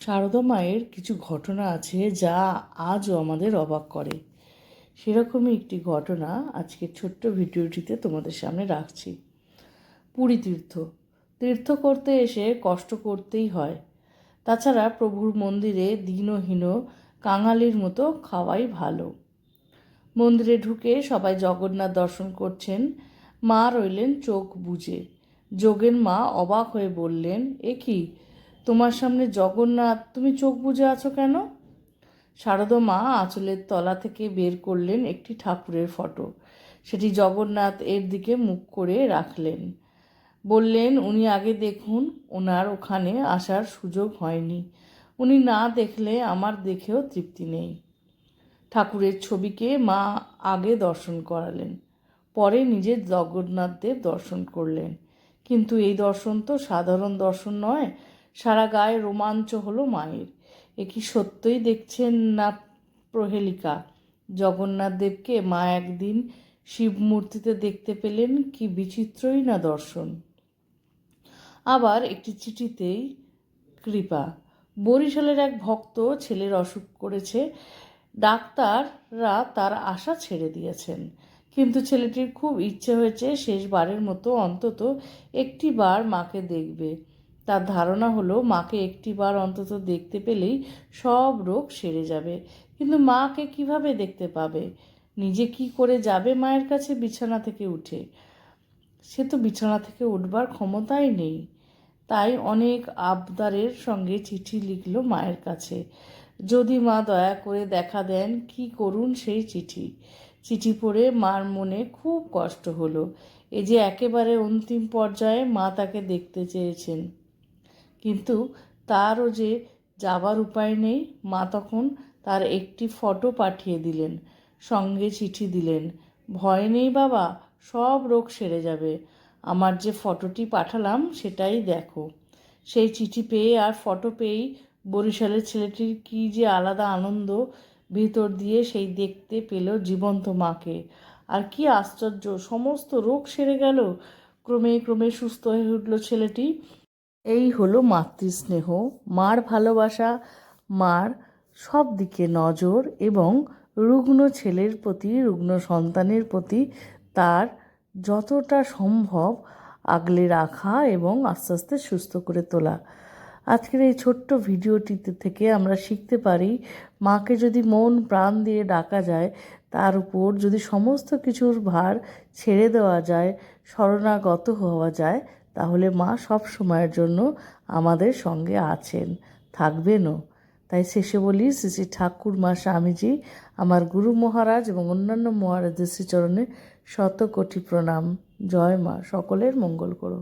সারদা মায়ের কিছু ঘটনা আছে যা আজও আমাদের অবাক করে। সেরকমই একটি ঘটনা আজকের ছোট্ট ভিডিওটিতে তোমাদের সামনে রাখছি। পুরী তীর্থ। তীর্থ করতে এসে কষ্ট করতেই হয়। তাছাড়া প্রভুর মন্দিরে দীনহীন কাঙালির মতো খাওয়াই ভালো। মন্দিরে ঢুকে সবাই জগন্নাথ দর্শন করছেন। মা রইলেন চোখ বুজে। যোগেন মা অবাক হয়ে বললেন, এ কি? তোমার সামনে জগন্নাথ, তুমি চোখ বুজে আছো কেন? শারদা মা আঁচলের তলা থেকে বের করলেন একটি ঠাকুরের ফটো। সেটি জগন্নাথ এর দিকে মুখ করে রাখলেন। বললেন, উনি আগে দেখুন ওনার ওখানে আসার সুযোগ হয়নি। উনি না দেখলে আমার দেখেও তৃপ্তি নেই। ঠাকুরের ছবিকে মা আগে দর্শন করালেন। পরে নিজের জগন্নাথদেব দর্শন করলেন। কিন্তু এই দর্শন তো সাধারণ দর্শন নয় সারা গায়ে রোমাঞ্চ হলো মায়ের। এ কি সত্যই দেখছেন না প্রহেলিকা? জগন্নাথ দেবকে মা একদিন শিব মূর্তিতে দেখতে পেলেন, কি বিচিত্রই না দর্শন। আবার একটি চিঠিতেই কৃপা, বরিশালের এক ভক্ত ছেলের অসুখ করেছে, ডাক্তাররা তার আশা ছেড়ে দিয়েছেন। কিন্তু ছেলেটির খুব ইচ্ছে হয়েছে শেষবারের মতো অন্তত একটি বার মাকে দেখবে। তার ধারণা হলো, মাকে একটি বার অন্তত দেখতে পেলেই সব রোগ সেরে যাবে। কিন্তু মাকে কীভাবে দেখতে পাবে? নিজে কি করে যাবে মায়ের কাছে বিছানা থেকে উঠে? সে তো বিছানা থেকে উঠবার ক্ষমতাই নেই। তাই অনেক আবদারের সঙ্গে চিঠি লিখল মায়ের কাছে। যদি মা দয়া করে দেখা দেন, কি করুন সেই চিঠি? চিঠি পড়ে মার মনে খুব কষ্ট হলো। এ যে একেবারে অন্তিম পর্যায়ে মা তাকে দেখতে চেয়েছেন। কিন্তু তারও যে যাবার উপায় নেই, মা তখন তার একটি ফটো পাঠিয়ে দিলেন, সঙ্গে চিঠি দিলেন। ভয় নেই বাবা, সব রোগ সেরে যাবে। আমার যে ফটোটি পাঠালাম সেটাই দেখো। সেই চিঠি পেয়ে আর ফটো পেয়েই বরিশালের ছেলেটির কী যে আলাদা আনন্দ ভিতর দিয়ে সেই দেখতে পেল জীবন্ত মাকে। আর কি আশ্চর্য, সমস্ত রোগ সেরে গেল। ক্রমে ক্রমে সুস্থ হয়ে উঠল ছেলেটি। এই হলো মাতৃস্নেহ। মার ভালোবাসা, মার সব দিকে নজর এবং রুগ্ন ছেলের প্রতি, রুগ্ন সন্তানের প্রতি তার যতটা সম্ভব আগলে রাখা এবং আস্তে আস্তে সুস্থ করে তোলা। আজকের এই ছোট্ট ভিডিওটিতে থেকে আমরা শিখতে পারি, মাকে যদি মন প্রাণ দিয়ে ডাকা যায়, তার উপর যদি সমস্ত কিছুর ভার ছেড়ে দেওয়া যায়, শরণাগত হওয়া যায় তাহলে মা সব সময়ের জন্য আমাদের সঙ্গে আছেন, থাকবেনও। তাই শেষে বলি, শ্রী শ্রী ঠাকুর মা স্বামীজি, আমার গুরু মহারাজ এবং অন্যান্য মহারাজদের শ্রীচরণে শত কোটি প্রণাম। জয় মা, সকলের মঙ্গল করো।